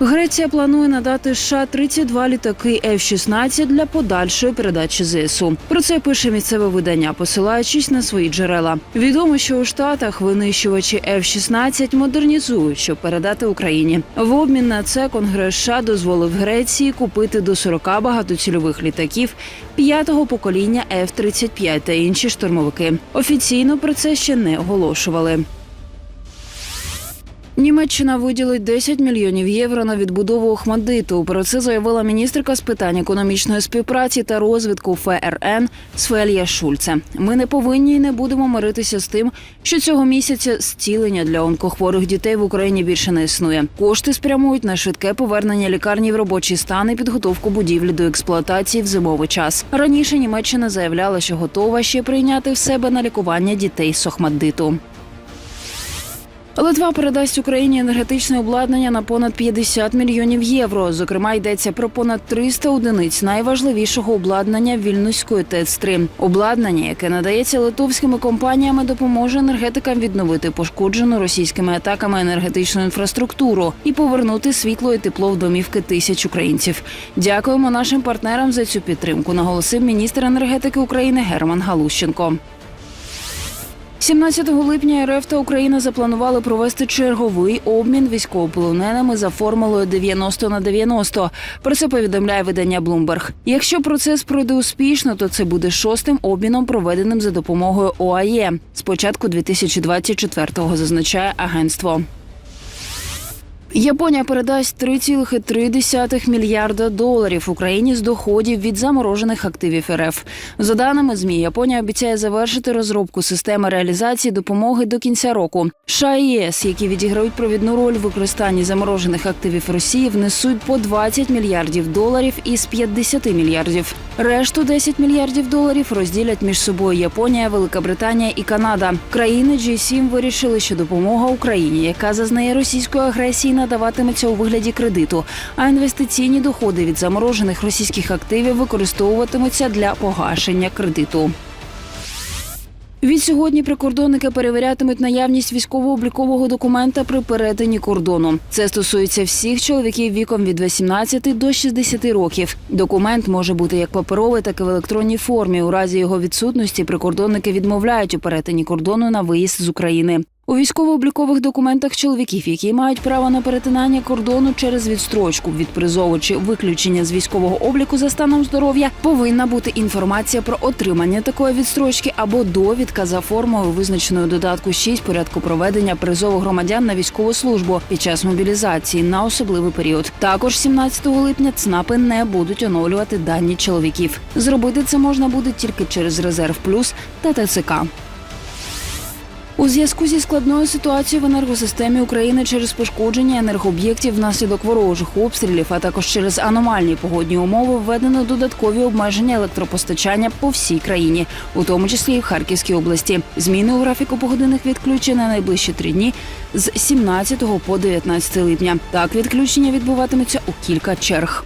Греція планує надати США 32 літаки F-16 для подальшої передачі ЗСУ. Про це пише місцеве видання, посилаючись на свої джерела. Відомо, що у штатах винищувачі F-16 модернізують, щоб передати Україні. В обмін на це Конгрес США дозволив Греції купити до 40 багатоцільових літаків п'ятого покоління F-35 та інші штурмовики. Офіційно про це ще не оголошували. Німеччина виділить 10 мільйонів євро на відбудову Охмадиту. Про це заявила міністерка з питань економічної співпраці та розвитку ФРН Сфелія Шульце. Ми не повинні і не будемо миритися з тим, що цього місяця зцілення для онкохворих дітей в Україні більше не існує. Кошти спрямують на швидке повернення лікарні в робочий стан і підготовку будівлі до експлуатації в зимовий час. Раніше Німеччина заявляла, що готова ще прийняти в себе на лікування дітей з Охмаддиту. Литва передасть Україні енергетичне обладнання на понад 50 мільйонів євро. Зокрема, йдеться про понад 300 одиниць найважливішого обладнання Вільнюської ТЕЦ-3. Обладнання, яке надається литовськими компаніями, допоможе енергетикам відновити пошкоджену російськими атаками енергетичну інфраструктуру і повернути світло і тепло в домівки тисяч українців. Дякуємо нашим партнерам за цю підтримку. Наголосив міністр енергетики України Герман Галущенко. 17 липня РФ та Україна запланували провести черговий обмін військовополоненими за формулою 90 на 90. Про це повідомляє видання Bloomberg. Якщо процес пройде успішно, то це буде шостим обміном, проведеним за допомогою ОАЄ з початку 2024-го, зазначає агентство. Японія передасть 3,3 мільярда доларів Україні з доходів від заморожених активів РФ. За даними змі, Японія обіцяє завершити розробку системи реалізації допомоги до кінця року. США і ЄС, які відіграють провідну роль в використанні заморожених активів Росії, внесуть по 20 мільярдів доларів із 50 мільярдів. Решту 10 мільярдів доларів розділять між собою Японія, Велика Британія і Канада. Країни G7 вирішили, що допомога Україні, яка зазнає російської агресії, надаватиметься у вигляді кредиту, а інвестиційні доходи від заморожених російських активів використовуватимуться для погашення кредиту. Відсьогодні прикордонники перевірятимуть наявність військово-облікового документа при перетині кордону. Це стосується всіх чоловіків віком від 18 до 60 років. Документ може бути як паперовий, так і в електронній формі. У разі його відсутності прикордонники відмовляють у перетині кордону на виїзд з України. У військово-облікових документах чоловіків, які мають право на перетинання кордону через відстрочку від призову чи виключення з військового обліку за станом здоров'я, повинна бути інформація про отримання такої відстрочки або довідка за формою, визначеною додатку 6 порядку проведення призову громадян на військову службу під час мобілізації на особливий період. Також 17 липня ЦНАПи не будуть оновлювати дані чоловіків. Зробити це можна буде тільки через резерв плюс та ТЦК. У зв'язку зі складною ситуацією в енергосистемі України через пошкодження енергооб'єктів внаслідок ворожих обстрілів, а також через аномальні погодні умови, введено додаткові обмеження електропостачання по всій країні, у тому числі і в Харківській області. Зміни у графіку погодинних відключень на найближчі три дні з 17 по 19 липня. Так відключення відбуватиметься у кілька черг.